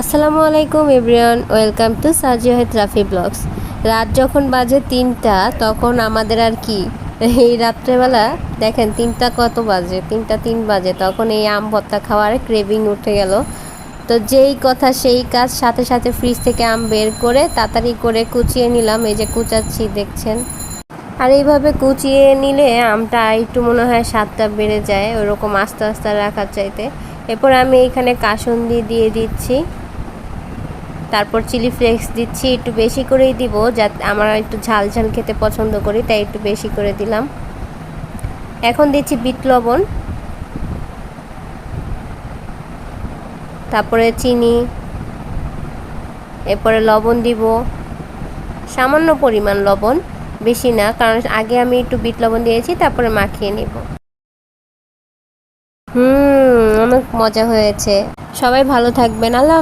আসসালামু আলাইকুম everyone, welcome to সাজিয়াহেদ রাফি ব্লগস। রাত যখন বাজে তিনটা, তখন আমাদের আর কি, এই রাত্রেবেলা দেখেন তিনটা কত বাজে? তিনটা তিন বাজে, তখন এই আম ভর্তা খাওয়ার ক্রেভিং উঠে গেল। তো যেই কথা সেই কাজ, সাথে সাথে ফ্রিজ থেকে আম বের করে তাড়াতাড়ি করে কুচিয়ে নিলাম, এই যে কুচাচ্ছি, দেখছেন? আর এইভাবে কুচিয়ে নিলে আমটা একটু মনে হয় স্বাদটা বেড়ে যায়, ওরকম আস্তে আস্তে রাখার চাইতে। এরপর আমি এখানে কাসুন্দি দিয়ে দিচ্ছি। তারপর চিলি ফ্লেক্স দিচ্ছি, একটু বেশি করেই দিব যাতে আমরা একটু ঝাল ঝাল খেতে পছন্দ করি, তাই একটু বেশি করে দিলাম। এখন দিচ্ছি বিট লবণ। তারপরে চিনি। এরপরে লবণ দিব। সামান্য পরিমাণ লবণ, বেশি না, কারণ আগে আমি একটু বিট লবণ দিয়েছি, তারপরে মাখিয়ে নিব। হুম, অনেক মজা হয়েছে। সবাই ভালো থাকবেন, আল্লাহ